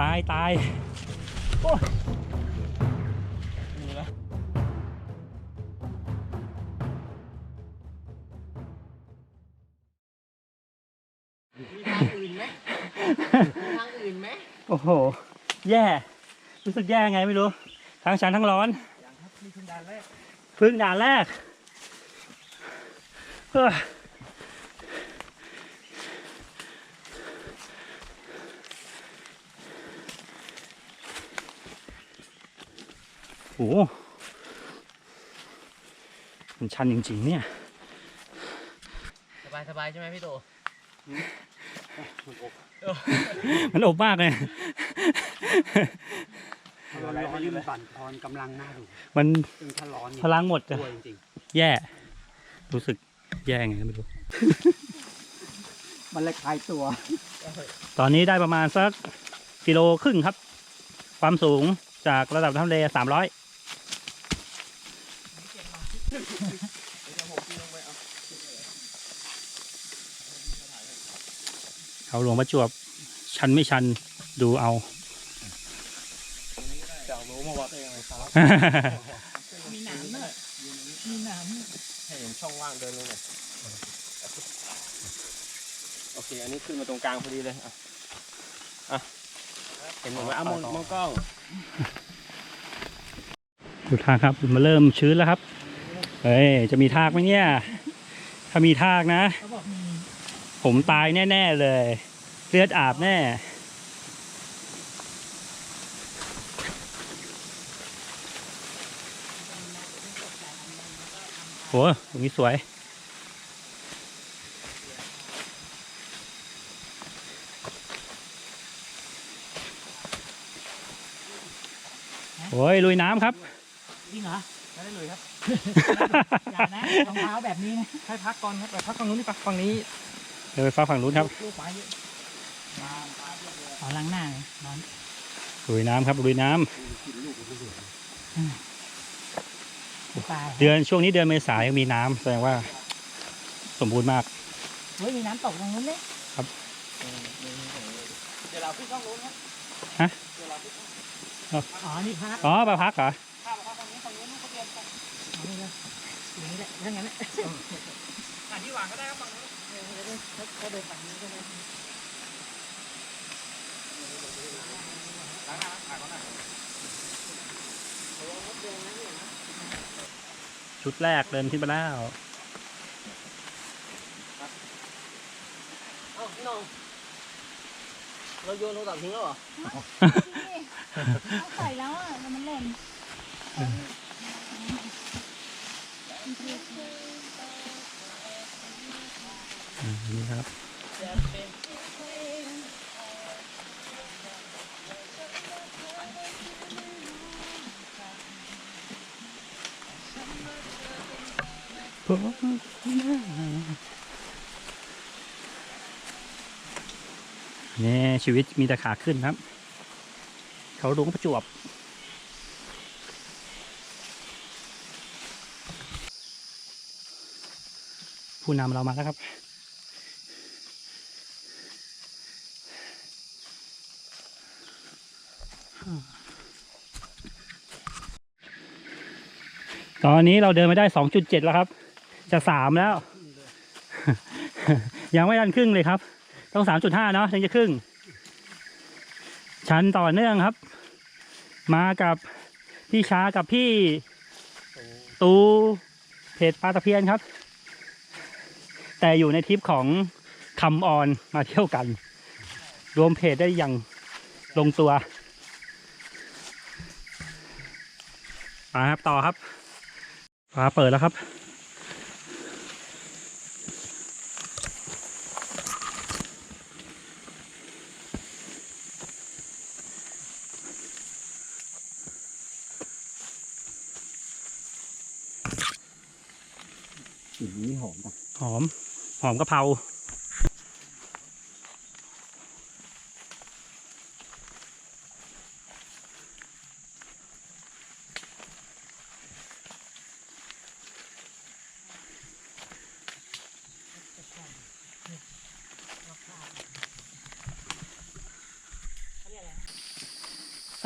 ตายตายโอ้ยมีแล้วมีทางอื่นไหมมีทางอื่นไหมโอ้โห แย่ รู้สึกแย่ไงไม่รู้ ทั้งชันทั้งร้อนยังครับนี่คือด่านแรกเพึ่งด่านแรกเฮ้ย โอ้โหมันชันจริงๆเนี่ย สบายสบายใช่ไหมพี่โตมันอบมากเลยร้อนร้อนนี่มันบั่นทอนกำลังหน้าดูมันซึ่งถ้าร้อนนี่พลังหมดอะตัวจริงแย่ รู้สึกแย่ไงไม่รู้ๆมันเลยคลายตัว ตอนนี้ได้ประมาณสักกิโลครึ่งครับ ความสูงจากระดับน้ำทะเลสามร้อย เขาหลวงประจวบ ชันไม่ชันดูเอาจะเอารู้มาวัดเองเลยครับมีหนามเนอะมีหนามให้เห็นช่องว่างเดินลงหน่อยโอเค อันนี้ขึ้นมาตรงกลางพอดีเลย อะอะเห็นหมดไหมอะมองมองกล้องดูทางครับ มาเริ่มชื้นแล้วครับ เฮ้ย จะมีทากไหมเนี่ย ถ้ามีทากนะ เขาบอกมีผมตายแน่ๆเลย เลือดอาบแน่ โหตรงนี้สวย โอ้ยลุยน้ำครับ จริงเหรอ ไม่ได้เลยครับ อย่านะรองเท้าแบบนี้นะให้พักก่อนครับไปพักฝั่งนู้นนี่ปะฝั่งนี้เดี๋ยวไปฟ้าฝั่งนู้นครับลูกไปเยอะขอล้างหน้าเลยร้อนลุยน้ำครับลุยน้ำปลาเดือนช่วงนี้เดือนเมษายนยังมีน้ำแสดงว่า สมบูรณ์มาก เฮ้ยมีน้ำตกตรงนู้นเลยเดี๋ยวเราขึ้นช่องนู้นครับฮะ เดี๋ยวเราขึ้นอ๋อนี่พักอ๋อมาพักเหรอ นอ๋อนี่เลยอย่างนี้แหละถ้างั้นแหละอ่านที่วางก็ได้ครับฝั่งนู้นเขาเดินฝั่งนี้ก็ได้ล้างหน้าถ่ายก่อนหน้าชุดแรกเดินขึ้นไปแล้วเอ้าพี่น้องเราโยนโทรศัพท์ทิ้งแล้วเหรอ เอาใส่แล้วอะแต่มันหล่น นี่ครับนี่ชีวิตมีแต่ขาขึ้นครับ เขาลงประจวบผู้นำเรามาแล้วครับ ตอนนี้เราเดินมาได้2.7แล้วครับ จะสามแล้ว ยังไม่ทันครึ่งเลยครับ ต้อง3.5เนาะถึงจะครึ่ง ชันต่อเนื่องครับ มากับพี่ช้ากับพี่ตูเพจปลาตะเพียนครับ แต่อยู่ในทริปของคำออนมาเที่ยวกัน รวมเพจได้อย่างลงตัวมาครับต่อครับ ฟ้าเปิดแล้วครับ กลิ่นนี้หอมจังหอม หอมกะเพรา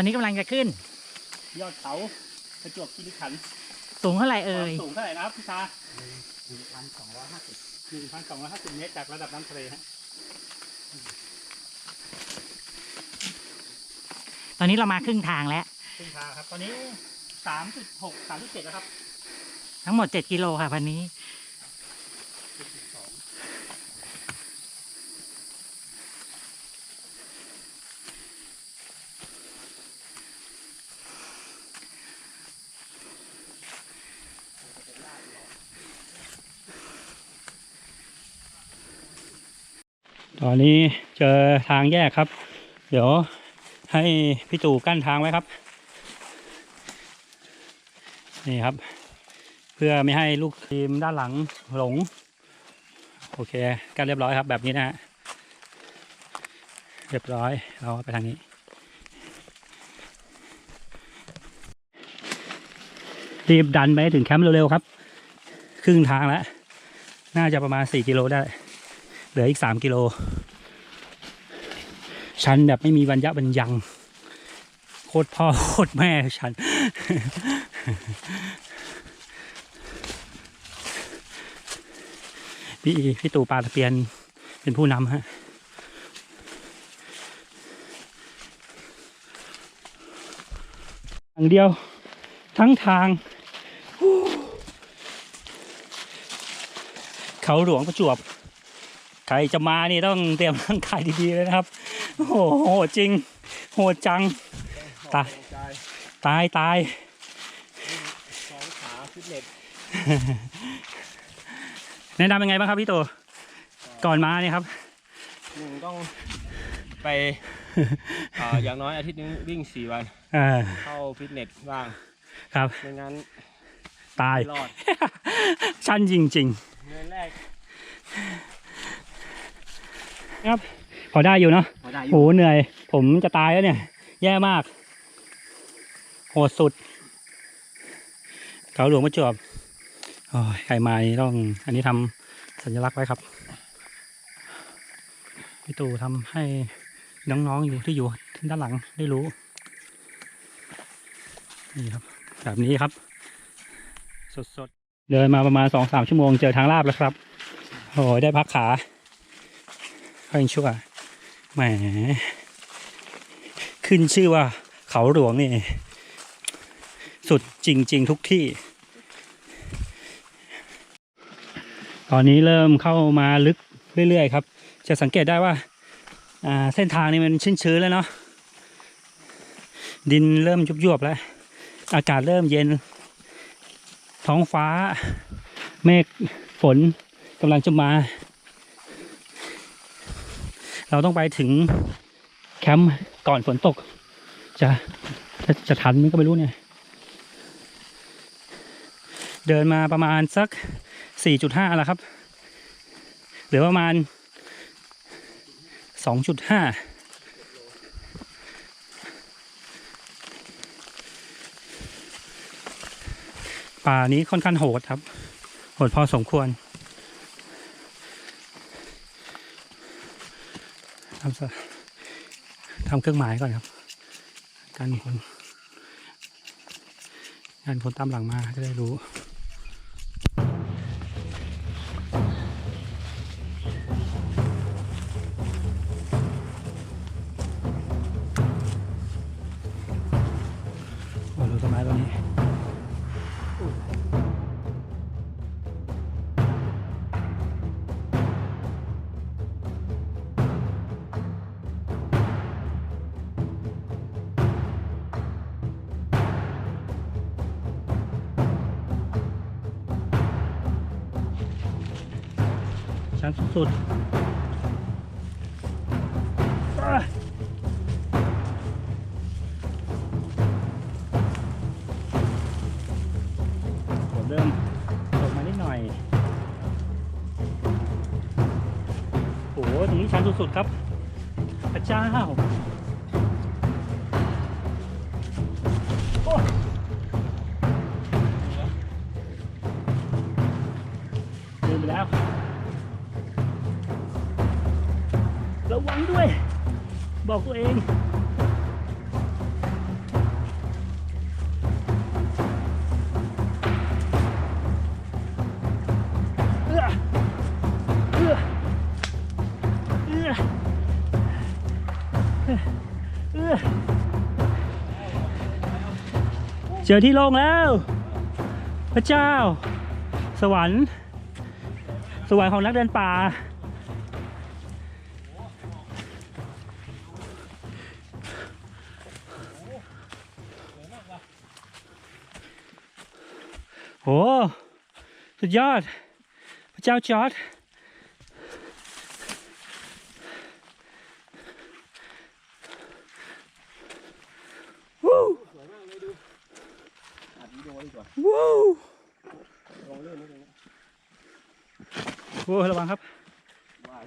อนนี้กำลังจะขึ้น ยอดเขาประจวบคีรีขันธ์สูงเท่าไหร่เอ่ยสูงเท่าไหร่นะครับพี่ชาหนึ่งพันสองร้อยห้าสิบหนึ่งพันสองร้อยห้าสิบเมตรจากระดับน้ำทะเลฮะตอนนี้เรามาครึ่งทางแล้วครึ่งทางครับ ตอนนี้สามจุดหกสามจุดเจ็ดแล้วครับทั้งหมด 7 กิโลค่ะวันนี้ ตอนนี้เจอทางแยกครับ เดี๋ยวให้พี่ตู่กั้นทางไว้ครับ นี่ครับ เพื่อไม่ให้ลูกทีมด้านหลังหลง โอเคกั้นเรียบร้อยครับ แบบนี้นะฮะเรียบร้อยเราไปทางนี้รีบดันไปถึงแคมป์เร็วๆครับ ครึ่งทางแล้ว น่าจะประมาณ 4 กิโลได้ เหลืออีก3กิโล ชันแบบไม่มีบรรยะบรรยัง โคตรพ่อโคตรแม่ชัน พี่พี่ตู่ปลาตะเพียนเป็นผู้นำฮะอย่างเดียวทั้งทาง เขาหลวงประจวบ ใครจะมานี่ต้องเตรียมร่างกายดีๆเลยนะครับ โอ้โหโหดจริง โหดจัง ตาย ตายตายสองขาฟิตเนสแนะนำยังไงบ้างครับพี่โตก่อนมาเนี่ยครับหนึ่งต้องไปอ่าอย่างน้อยอาทิตย์นึงวิ่งสี่วันเออเข้าฟิตเนสบ้างครับ ไม่งั้นตาย ไม่รอด ชันจริงเงินแรกๆ ครับ พอได้อยู่เนาะพอได้อโหยู่เหนื่อย ผมจะตายแล้วเนี่ย แย่มาก โหดสุด เขาหลวงประจวบโอ้ยใครมานี่ต้อง อันนี้ทำสัญลักษณ์ไว้ครับพี่ตู่ทำให้น้องๆอยู่ที่อยู่ด้านหลังได้รู้ นี่ครับ แบบนี้ครับ สดๆ เดินมาประมาณสองสามชั่วโมงเจอทางลาบแล้วครับ โอ้ยได้พักขา ค่อยชั่วแหมขึ้นชื่อว่าเขาหลวงนี่ สุดจริง ๆ ทุกที่ ตอนนี้เริ่มเข้ามาลึกเรื่อย ๆ ครับ จะสังเกตได้ว่าอ่าเส้นทางนี้มันชื้นๆแล้วเนาะดินเริ่มยุบๆแล้ว อากาศเริ่มเย็น ท้องฟ้า เมฆฝนกำลังจะมา เราต้องไปถึงแคมป์ก่อนฝนตก จะจะจะทันไหมก็ไม่รู้เนี่ย เดินมาประมาณสัก 4.5 แล้วครับหลือประมาณ 2.5ป่านี้ค่อนข้างโหดครับ โหดพอสมควร ทำทำเครื่องหมายก่อนครับ การคนการคนตามหลังมาจะได้รู้ ชันสุดๆอะฝนเริ่มตกมานิดหน่อย โอ้โหตรงนี้ชันสุดๆครับ พระเจ้า บอกตัวเองเจอที่โลงแล้ว พระเจ้า สวรรค์ สวรรค์ของนักเดินป่า สุดยอด พระเจ้าจอร์ดวู้สวยมากเลยดูอัดวิดีโอดีกว่าวู้ลองเลื่อนนิดนึงโอ้ระวังครับว่า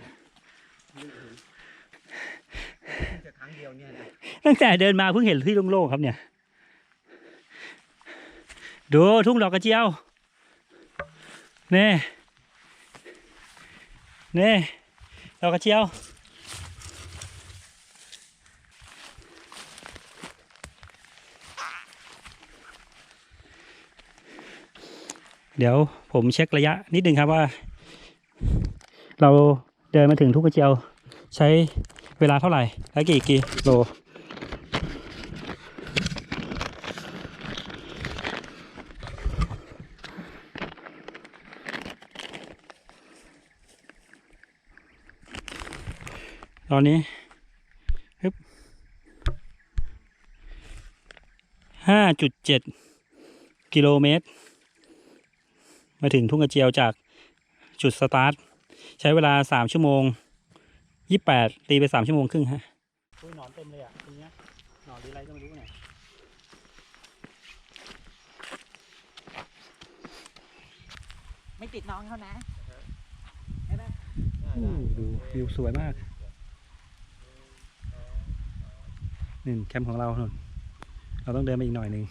จะครั้งเดียวเนี่ยนะตั้งแต่เดินมาเพิ่งเห็นที่โล่งๆครับเนี่ย ดูทุ่งดอกกระเจียวเน่เน่ดอกกระเจียวเดี๋ยวผมเช็คระยะนิดนึงครับว่า เราเดินมาถึงทุ่งกระเจียว ใช้เวลาเท่าไหร่และกี่กิโล ตอนนี้ฮึบห้าจุดเจ็ดกิโลเมตร มาถึงทุ่งกระเจียวจากจุดสตาร์ท ใช้เวลาสามชั่วโมงยี่แปดตีไปสามชั่วโมงครึ่งฮะอุ้ยหนอนเต็มเลยอะทีเนี้ยหนอนหรืออะไรก็ไม่รู้เนี่ยไม่ติดน้องเขานะโอ้ดูวิวสวยมาก นี่แคมป์ของเราหนนเราต้องเดินไปอีกหน่อยหนึ่ง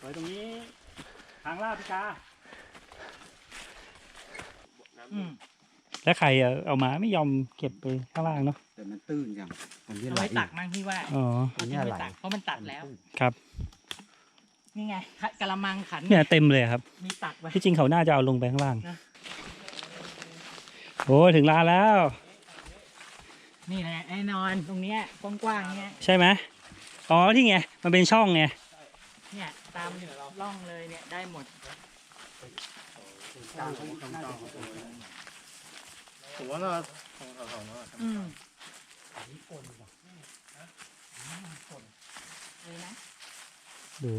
สวยตรงนี้ ทางลาดพิกาอืมแล้วใครเอาเอามาไม่ยอมเก็บไปข้างล่างเนาะแต่มันตื้นจังมันเรียเอาไหลไว้ตักมั้งพี่ว่าอ๋อเขาจะไม่ตักเพราะมันตัดแล้ว ครับ นี่ไงกะละมังขันเนี่ยเต็มเลยครับ มีตักไว้ที่จริงเขาน่าจะเอาลงไปข้างล่างนะโอ้ถึงลานแล้ว นี่แหละแน่นอนตรงเนี้ยกว้างๆเนี้ยใช่ไหมอ๋อที่ไงมันเป็นช่องไงเนี่ยตามร่องเลยเนี่ยได้หมดผมว่าน่าของเขาๆเนาะอืมเลยนะ ดู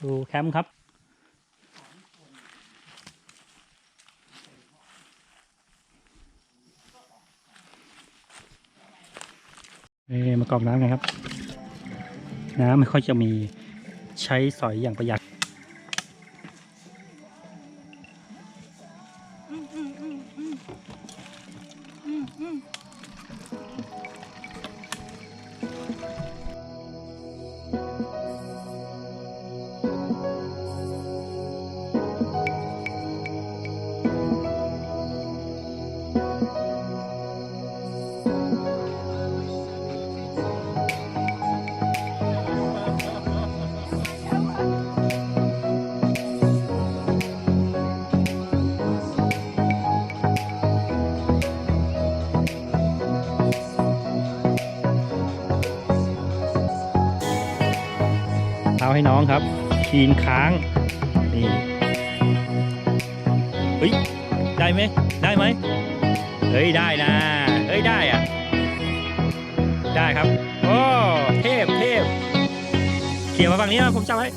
ดูแคมป์ครับ เอ้มากรอกน้ำกันครับ น้ำไม่ค่อยจะมีใช้สอยอย่างประหยัด ให้น้องครับคีนค้าง นี่เฮ้ย ได้ไหม ได้ไหม เฮ้ย ได้นะ เฮ้ย ได้อะได้ครับ โอ้ เทพเทพเขี่ยมาฝั่งนี้นะ ผมจับไว้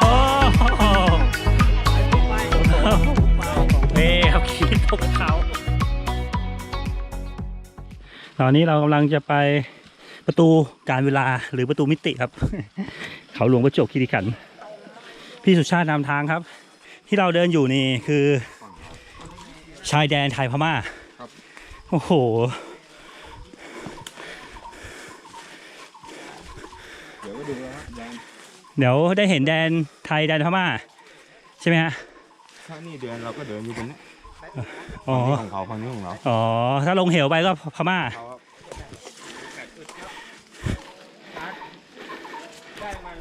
โอ้โหเฮ้ครับคีนตกเขา ตอนนี้เรากำลังจะไป ประตูการเวลาหรือประตูมิติครับ เขาหลวงประจวบคีรีขันธ์พี่สุชาตินำทางครับ ที่เราเดินอยู่นี่คือ ชายแดนไทยพม่าโอ้โห เดี๋ยวก็ดูแล้วแดนเดี๋ยวได้เห็นแดนไทยแดนพม่า ใช่ไหมฮะถ้านี่เดือนเราก็เดินอยู่ตรงนี้อ๋อ ฝั่งนี้ของเขาฝั่งนี้ของเรา อ๋อ ถ้าลงเหวไปก็พม่า เขาได้มัน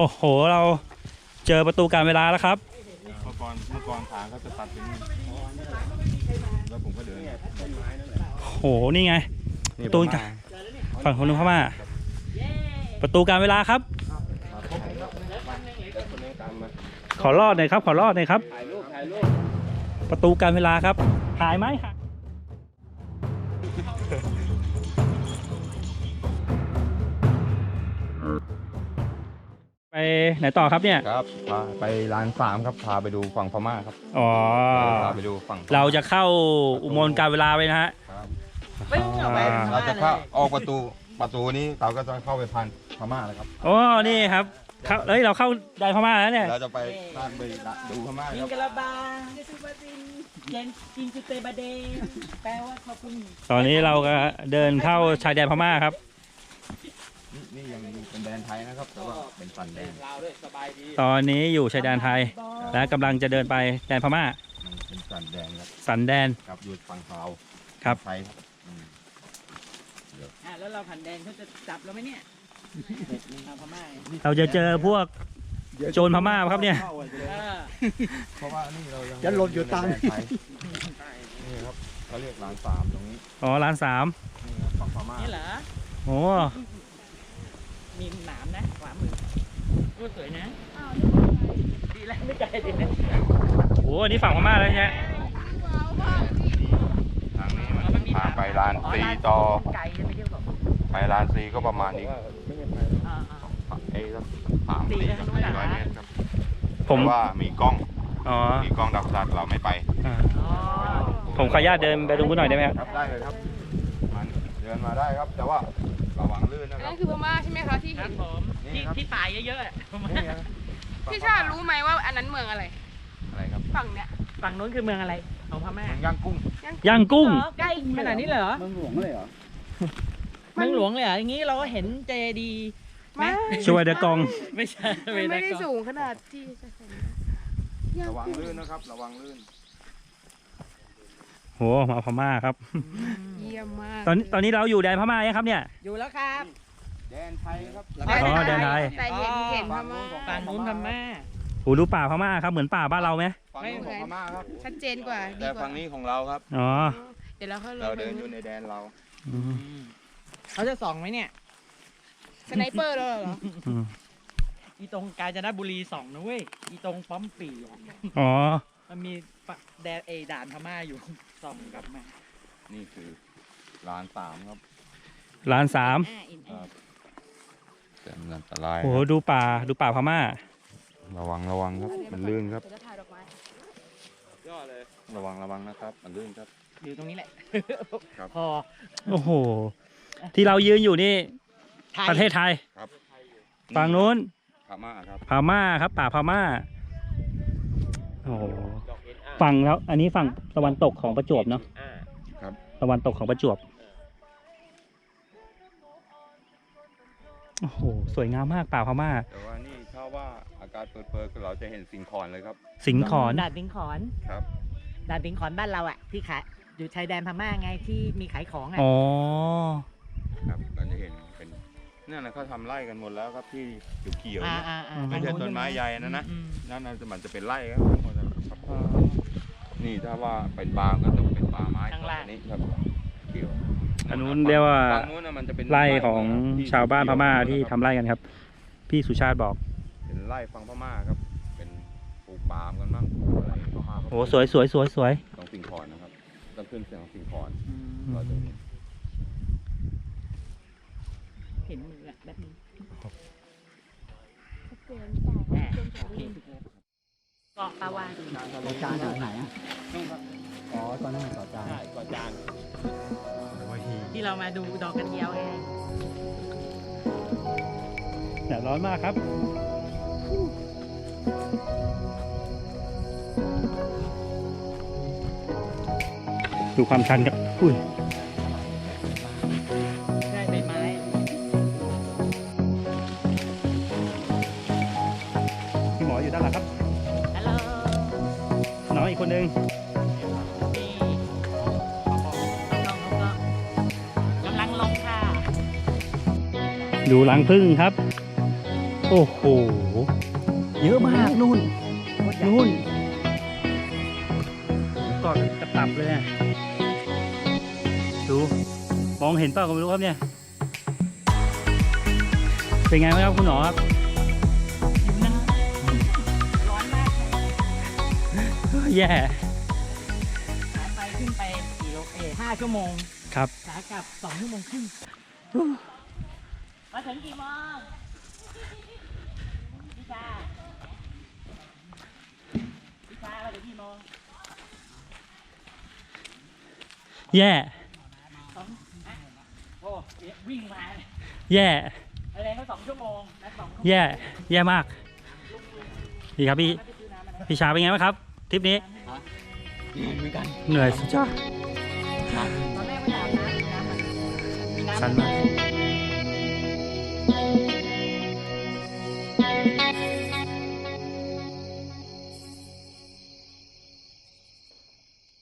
โอ้โห เราเจอประตูการเวลาแล้วครับ เมื่อก่อนเมื่อก่อนขาเขาจะตัดเป็นนี่แล้วผมก็เดินโอ้โห นี่ไง ประตูการฝั่งคนนึงเข้ามาประตูการเวลาครับ ขอรอดหน่อยครับ ขอรอดหน่อยครับ ถ่ายรูปถ่ายรูปประตูการเวลาครับ หายไหม ไปไหนต่อครับเนี่ย ครับพาไปร้านสามครับ พาไปดูฝั่งพม่าครับ อ๋อ พาไปดูฝั่งเราจะเข้าอุโมงค์การเวลาไปนะฮะครับปึ้งออกไปอ่าเราจะเข้าออกประตูประตูนี้เราก็จะเข้าไปพันพม่าแล้วครับโอ้นี่ครับเข้าเอ้ยเราเข้าแดนพม่าแล้วเนี่ยเราจะไปด้านไปดูพม่าจิคงรับกะลาบาซูบาซินเยนจิงกุเตบาเดแปลว่าขอบคุณตอนนี้เราก็เดินเข้าชายแดนพม่าครับ นี่นี่ยังเป็นแดนไทยนะครับ แต่ว่าเป็นสันแดนลาวด้วยสบายดีตอนนี้อยู่ชายแดนไทย และกำลังจะเดินไปแดนพม่า มันเป็นสันแดนครับสันแดนครับอยู่ฝั่งลาวครับ ไทยครับอืมอะแล้วเราผ่านแดนเขาจะจับเราไหมเนี่ยทางพม่าเนี่ยเราจะเจอพวก โจรพม่าครับเนี่ย เออเพราะว่านี่เรายังจะหล่นอยู่ตังค์แดนไทยนี่ครับเขาเรียกร้านสามตรงนี้อ๋อร้านสามนี่ครับฝั่งพม่านี่เหรอโอ้ มีหนามนะขวามือก็สวยนะดีแล้วไม่ไกลดีนะโหอันนี้ฝั่งพม่าแล้วเนี่ยทางนี้มันทางไปร้านซีต่อไกลจะไปเที่ยวกับไปร้านซีก็ประมาณอีกอ่าอ่าเอ้สักสามสี่กับสี่ร้อยเมตรครับผมแต่ว่ามีกล้องอ๋อมีกล้องดักสัตว์เราไม่ไปอ่าอ๋อผมขออนุญาตเดินไปตรงนู้นหน่อยได้ไหมครับครับได้เลยครับมันเดินมาได้ครับ แต่ว่าระวังลื่นนะ อันครันั้บนคือพม่าใช่ไหมคะที่ครัเห็บนผมที่นี่ครับที่ป่าเยอะๆอะนี่ครับพี่ชารู้ไหมว่าอันนั้นเมืองอะไร อะไรครับฝั่งเนี้ยฝั่งนู้นคือเมืองอะไรของพม่าเหมือนย่างกุ้งย่างกุ้งใกล้ขนาดนี้เลยเหรอเมืองหลวงเลยเหรอ เมืองหลวงเลยเหรออย่างนี้เราก็เห็นเจดีไหมไม่ช่วยเดอะกอง ไม่ใช่มันไม่ได้สูงขนาดที่จะเห็นย่างระวังกุ้งลื่นนะครับ ระวังลื่น โหมาพม่าครับ เยี่ยมมากตอนตอนนี้เราอยู่แดนพม่ายังครับเนี่ย อยู่แล้วครับแดนไทยครับอ๋อแดนไทย แต่เห็นเห็นพม่าฝั่งนู้นพม่าโหดูป่าพม่าครับเหมือนป่าบ้านเราไหมฝั่งนี้ของพม่าครับชัดเจนกว่าดีแต่กว่าฝั่งนี้ของเราครับอ๋อเดี๋ยวเราเข้าเราเดินอยู่ในแดนเราอืมเขาจะส่องไหมเนี่ยสไนเปอร์แล้วเหรออืมอีตรงกาญจนบุรีส่องนะเว้ยอีตรงป้อมปีอะอ๋อ มันมีปะแดนเอด่านพม่าอยู่ ส่องกลับมานี่คือร้านสามครับร้านสามอ่าอินครับแต่มันอันตรายโหดูป่าดูป่าพม่า ระวังระวังครับ มันลื่นครับ เดี๋ยวจะถ่ายดอกไม้ยอดเลยระวังระวังนะครับ มันลื่นครับ อยู่ตรงนี้แหละครับ พอโอ้โห ที่เรายืนอยู่นี่ไทยประเทศไทยครับฝั่งนู้น พม่าครับ พม่าครับ ป่าพม่า โอ้โหดอกเอ็นอา ฝั่งแล้ว อันนี้ฝั่งตะวันตกของประจวบเนาะอ่าตะวันตกของประจวบโอ้โหสวยงามมากป่าพม่า แต่ว่านี่ถ้าว่าอากาศเปิดเผยๆเราจะเห็นสิงคอนเลยครับ สิงห์ขอนด่านสิงขอนครับ ด่านสิงขอนบ้านเราอะที่ขายอยู่ชายแดนพม่าไงที่มีขายของอะอ๋อ ครับเราจะเห็นเป็นนั่นนะเขาทำไร่กันหมดแล้วครับที่เขียวๆอ่าเนี่ย อ่าอ่าไม่ใช่ต้นไม้ใหญ่นะนะ อืมนั่นน่ะมันจะเป็นไร่ครับหมดแล้วครับ นี่ถ้าว่าเป็นป่าก็ต้องเป็นป่าไม้อันนี้ครับเขียวอันนู้นเรียกว่า ฝั่งนู้นน่ะมันจะเป็นไร่ของชาวบ้านพม่าที่ทำเขียวไร่กันครับ พี่สุชาติบอกเป็นไร่ฝั่งพม่าครับ เป็นปลูกปาล์มกันบ้างปลูกอะไรพม่าก็โอ้สวยสวยสวยสวยต้องสิงคอนนะครับต้องขึ้นเสียงสิงคอนอืเราจะมเห็นมืออะแบบนี้เกินอ่าเกินโอเคถูกแล้วเกาะปลาวานต่อจานจากไหนอะอ๋อตอนนั้นต่อจานใช่ก่อนจานที่เรามาดูดอกกระเจียวไงแดดร้อนมากครับดูความชันครับอุ้ยได้ใบไม้ พี่หมออยู่ด้านหลังครับ คนนึงนี่น้องๆเขาก็กำลังลงค่ะ ดูรังพึ่งครับ โอ้โห เยอะมากนู่นนู่นกอดกระตับเลยอะดู มองเห็นเปล่าก็ไม่รู้ครับเนี่ย เป็นไงบ้างครับคุณหนอครับ แย่ ขาไปขึ้นไปกี่โลเอห้าชั่วโมงครับ ขากลับสองชั่วโมงครึ่งมาถึงกี่โมงพี่ชาพี่ชามาถึงกี่โมงแย่โอ้วิ่งมาแย่ อะไรก็สองชั่วโมงนะสองชั่วโมงแย่ แย่มาก ดีครับพี่ พี่ชาเป็นไงบ้างครับ ทริปนี้เหมือนกันเหนื่อยสุดยอดตอนแรกไม่อาบน้ำน้ำมันมีน้ำชันมาก